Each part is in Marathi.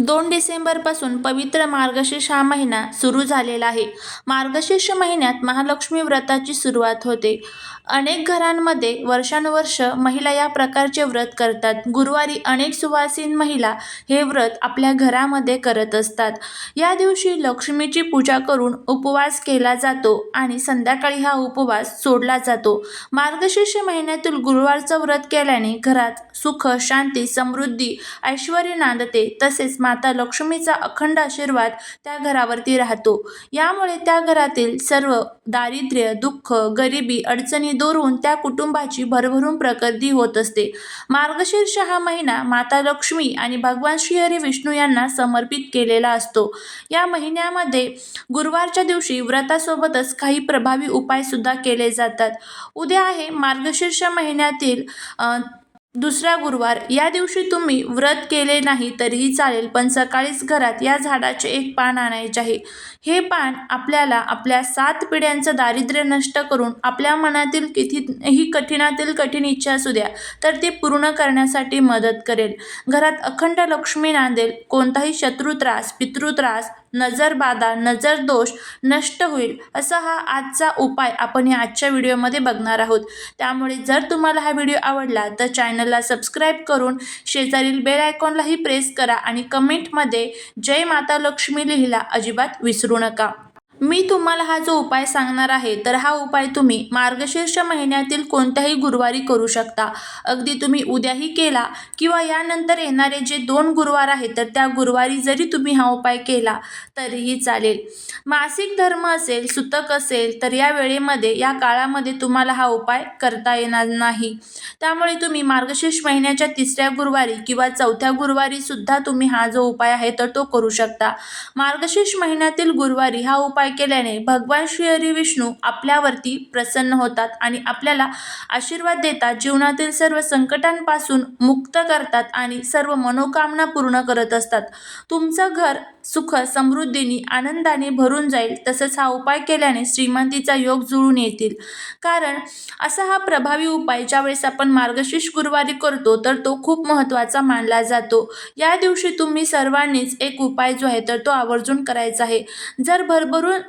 दोन डिसेंबरपासून पवित्र मार्गशीर्ष हा महिना सुरू झालेला आहे. मार्गशीर्ष महिन्यात महालक्ष्मी व्रताची सुरुवात होते. अनेक घरांमध्ये वर्षानुवर्ष महिला या प्रकारचे व्रत करतात. गुरुवारी अनेक सुवासीन महिला हे व्रत आपल्या घरामध्ये करत असतात. या दिवशी लक्ष्मीची पूजा करून उपवास केला जातो आणि संध्याकाळी हा उपवास सोडला जातो. मार्गशीर्ष महिन्यातील गुरुवारचं व्रत केल्याने घरात सुख शांती समृद्धी ऐश्वर नांदते. तसेच माता लक्ष्मीचा अखंड आशीर्वाद त्या घरावरती राहतो. यामुळे त्या घरातील सर्व दारिद्र्य दुःख गरिबी अडचणी दूर होऊन त्या कुटुंबाची भरभरून प्रगती होत असते. मार्गशीर्ष हा महिना माता लक्ष्मी आणि भगवान श्रीहरी विष्णू यांना समर्पित केलेला असतो. या महिन्यामध्ये गुरुवारच्या दिवशी व्रतासोबतच काही प्रभावी उपाय सुद्धा केले जातात. उद्या आहे मार्गशीर्ष महिन्यातील दुसरा गुरुवार. या दिवशी तुम्ही व्रत केले नाही तरीही चालेल पण सकाळीच घरात या झाडाचे एक पान आणायचे आहे. हे पान आपल्याला आपल्या सात पिढ्यांचं दारिद्र्य नष्ट करून आपल्या मनातील कितीही कठीणातील कठीण इच्छा असू द्या तर ती पूर्ण करण्यासाठी मदत करेल. घरात अखंड लक्ष्मी नांदेल कोणताही शत्रू त्रास पितृ नजरबाधा नजर दोष नष्ट होईल असा हा आजचा उपाय आपण या आजच्या व्हिडिओमध्ये बघणार आहोत. त्यामुळे जर तुम्हाला हा व्हिडिओ आवडला तर चॅनलला सबस्क्राईब करून शेजारील बेल आयकॉनलाही प्रेस करा आणि कमेंटमध्ये जय माता लक्ष्मी लिहिला अजिबात विसरू नका. मी तुम्हाला हा जो उपाय सांगणार आहे तर हा उपाय तुम्ही मार्गशीर्ष महिन्यातील कोणत्याही गुरुवारी करू शकता. अगदी तुम्ही उद्याही केला किंवा यानंतर येणारे जे दोन गुरुवार आहेत तर त्या गुरुवारी जरी तुम्ही हा उपाय केला तरीही चालेल. मासिक धर्म असेल सुतक असेल तर या वेळेमध्ये या काळामध्ये तुम्हाला हा उपाय करता येणार नाही. त्यामुळे तुम्ही मार्गशीर्ष महिन्याच्या तिसऱ्या गुरुवारी किंवा चौथ्या गुरुवारी सुद्धा तुम्ही हा जो उपाय आहे तर तो करू शकता. मार्गशीर्ष महिन्यातील गुरुवारी हा उपाय केल्याने भगवान श्री हरी विष्णू आपल्यावरती प्रसन्न होतात आणि आपल्याला आशीर्वाद देतात. जीवनातील सर्व संकटांपासून मुक्त करतात आणि सर्व मनोकामना पूर्ण करत असतात. तुमचं घर सुख समृद्धीने आनंदाने भरून जाईल तसंच हा उपाय केल्याने श्रीमंतीचा योग जुळून येतील. कारण असा हा प्रभावी उपाय ज्यावेळेस आपण मार्गशीर्ष गुरुवारी करतो तर तो खूप महत्त्वाचा मानला जातो. या दिवशी तुम्ही सर्वांनीच एक उपाय जो आहे तर तो आवर्जून करायचा आहे. जर भरभरून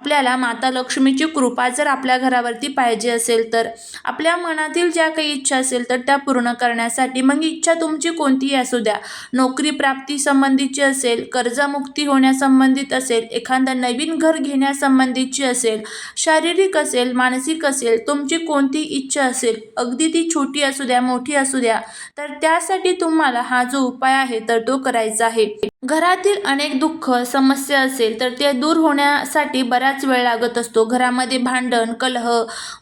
आपल्याला माता लक्ष्मीची कृपा जर आपल्या घरावरती पाहिजे असेल तर आपल्या मनातील ज्या काही इच्छा असेल तर त्या पूर्ण करण्यासाठी मग इच्छा तुमची कोणतीही असू द्या. नोकरी प्राप्ती संबंधीची असेल कर्जमुक्ती होण्यासंबंधित असेल एखादं नवीन घर घेण्यासंबंधीची असेल शारीरिक असेल मानसिक असेल तुमची कोणती इच्छा असेल अगदी ती छोटी असू द्या मोठी असू द्या तर त्यासाठी तुम्हाला हा जो उपाय आहे तर तो करायचा आहे. घरातील अनेक दुःख समस्या असेल तर ते दूर होण्यासाठी बराच वेळ लागत असतो. घरामध्ये भांडण कलह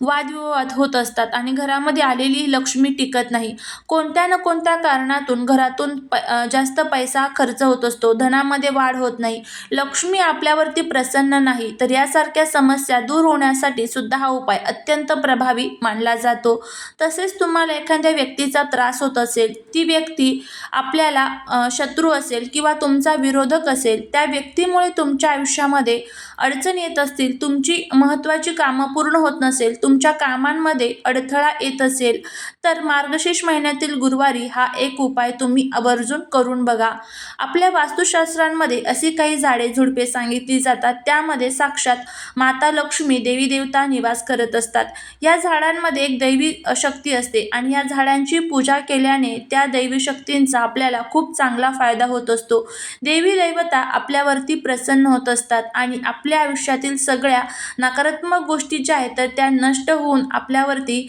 वादविवाद होत असतात आणि घरामध्ये आलेली लक्ष्मी टिकत नाही. कोणत्या ना कोणत्या कारणातून घरातून प जास्त पैसा खर्च होत असतो. धनामध्ये वाढ होत नाही. लक्ष्मी आपल्यावरती प्रसन्न नाही तर यासारख्या समस्या दूर होण्यासाठी सुद्धा हा उपाय अत्यंत प्रभावी मानला जातो. तसेच तुम्हाला एखाद्या व्यक्तीचा त्रास होत असेल ती व्यक्ती आपल्याला शत्रू असेल किंवा तुमचा विरोधक असेल त्या व्यक्तीमुळे तुमच्या आयुष्यामध्ये अडचण येत असतील तुमची महत्त्वाची कामं पूर्ण होत नसेल तुमच्या कामांमध्ये अडथळा येत असेल तर मार्गशीर्ष महिन्यातील गुरुवारी हा एक उपाय तुम्ही आवर्जून करून बघा. आपल्या वास्तुशास्त्रांमध्ये अशी काही झाडे झुडपे सांगितली जातात त्यामध्ये साक्षात माता लक्ष्मी देवी देवता निवास करत असतात. या झाडांमध्ये एक दैवी शक्ती असते आणि या झाडांची पूजा केल्याने त्या दैवी शक्तींचा आपल्याला खूप चांगला फायदा होत असतो. देवी दैवता आपल्यावरती प्रसन्न होत असतात आणि आपल्या आयुष्यातील सगळ्या नकारात्मक गोष्टी ज्या आहेत तर त्या नष्ट होऊन आपल्यावरती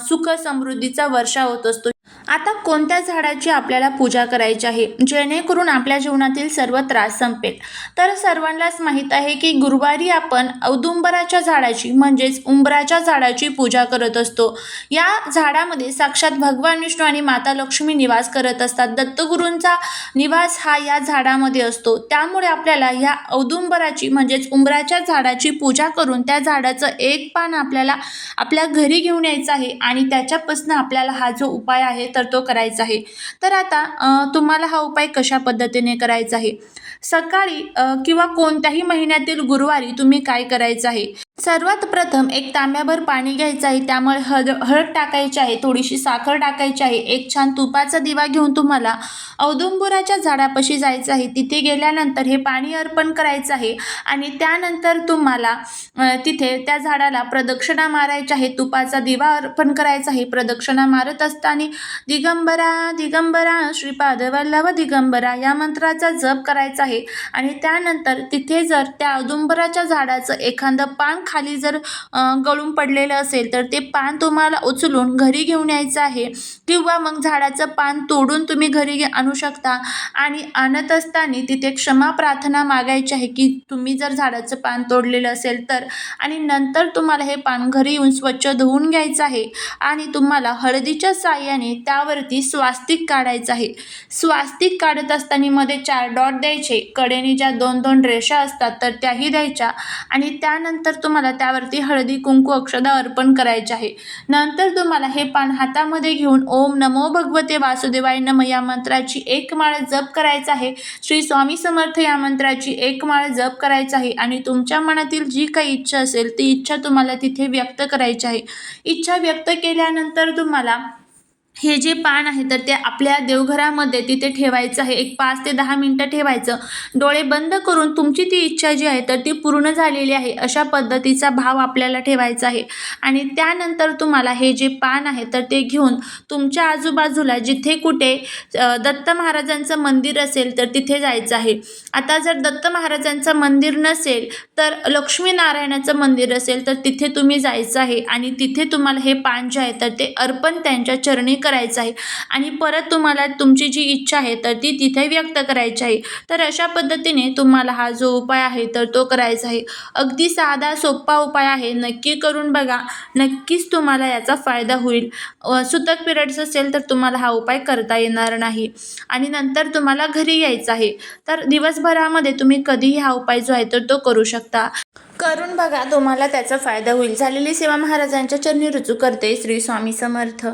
सुख समृद्धीचा वर्षा होत असतो. आता कोणत्या झाडाची आपल्याला पूजा करायची आहे? जेणेकरून आपल्या जीवनातील सर्व त्रास संपेल. तर सर्वांनाच माहीत आहे की गुरुवारी आपण औदुंबराच्या झाडाची म्हणजेच उंबराच्या झाडाची पूजा करत असतो. या झाडामध्ये साक्षात भगवान विष्णू आणि माता लक्ष्मी निवास करत असतात. दत्तगुरूंचा निवास हा या झाडामध्ये असतो. त्यामुळे आपल्याला ह्या औदुंबराची म्हणजेच उंबराच्या झाडाची पूजा करून त्या झाडाचं एक पान आपल्याला आपल्या घरी घेऊन यायचं आहे आणि त्याच्यापासून आपल्याला हा जो उपाय आहे तर तो करायचा आहे. तर आता तुम्हाला हा उपाय कशा पद्धतीने करायचा आहे? सकाळी किंवा कोणत्याही महिन्यातील गुरुवारी तुम्ही काय करायचं आहे? सर्वात प्रथम एक तांब्याभर पाणी घ्यायचं आहे. त्यामुळे हळद हळद टाकायची आहे थोडीशी साखर टाकायची आहे. एक छान तुपाचा दिवा घेऊन तुम्हाला औदुंबराच्या झाडापाशी जायचं आहे. तिथे गेल्यानंतर हे पाणी अर्पण करायचं आहे आणि त्यानंतर तुम्हाला तिथे त्या झाडाला प्रदक्षिणा मारायच्या आहे. तुपाचा दिवा अर्पण करायचा आहे. प्रदक्षिणा मारत असताना दिगंबरा दिगंबरा श्रीपाद वल्लभ दिगंबरा या मंत्राचा जप करायचा आहे. आणि त्यानंतर तिथे जर त्या औदुंबराच्या झाडाचं एखादं पान खाली जर गळून पडलेलं असेल तर ते पान तुम्हाला उचलून घरी घेऊन यायचं आहे. किंवा मग झाडाचं पान तोडून तुम्ही घरी घे- आणू शकता. आणि आणत असताना तिथे क्षमा प्रार्थना मागायची आहे की तुम्ही जर झाडाचं पान तोडलेलं असेल तर. आणि नंतर तुम्हाला हे पान घरी येऊन स्वच्छ धुवून घ्यायचं आहे. आणि तुम्हाला हळदीच्या साह्याने त्यावरती स्वास्तिक काढायचं आहे. स्वास्तिक काढत असताना मध्ये चार डॉट द्यायचे. कडेने ज्या दोन दोन रेषा असतात तर त्याही द्यायच्या. आणि त्यानंतर तुम्हाला त्यावरती हळदी कुंकू अक्षदा अर्पण करायचे आहे. नंतर तुम्हाला हे पान हातामध्ये घेऊन ओम नमो भगवते वासुदेवाय नम या मंत्राची एक माळ जप करायचा आहे. श्री स्वामी समर्थ या मंत्राची एक माळ जप करायचा आहे आणि तुमच्या मनातील जी काही इच्छा असेल ती इच्छा तुम्हाला तिथे व्यक्त करायची आहे. इच्छा व्यक्त केल्यानंतर तुम्हाला हे जे पान आहे तर ते आपल्या देवघरामध्ये तिथे ठेवायचं आहे. एक पाच ते दहा मिनटं ठेवायचं. डोळे बंद करून तुमची ती इच्छा जी आहे तर ती पूर्ण झालेली आहे. अशा पद्धतीचा भाव आपल्याला ठेवायचा आहे. आणि त्यानंतर तुम्हाला हे जे पान आहे तर ते घेऊन तुमच्या आजूबाजूला जिथे कुठे दत्त महाराजांचं मंदिर असेल तर तिथे जायचं आहे. आता जर दत्त महाराजांचं मंदिर नसेल तर लक्ष्मीनारायणाचं मंदिर असेल तर तिथे तुम्ही जायचं आहे. आणि तिथे तुम्हाला हे पान जे आहे तर ते अर्पण त्यांच्या चरणी करायचं आहे. आणि परत तुम्हाला तुमची जी इच्छा आहे तर ती तिथे व्यक्त करायची आहे. तर अशा पद्धतीने तुम्हाला हा जो उपाय आहे तर तो करायचा आहे. अगदी साधा सोपा उपाय आहे. नक्की करून बघा. नक्कीच तुम्हाला याचा फायदा होईल. सुतक पिरियड्स असेल तर तुम्हाला हा उपाय करता येणार नाही. आणि नंतर तुम्हाला घरी यायचं आहे. तर दिवसभरामध्ये तुम्ही कधीही हा उपाय जो आहे तर तो करू शकता. करून बघा तुम्हाला त्याचा फायदा होईल. झालेली सेवा महाराजांच्या चरणी रुजू करते. श्री स्वामी समर्थ.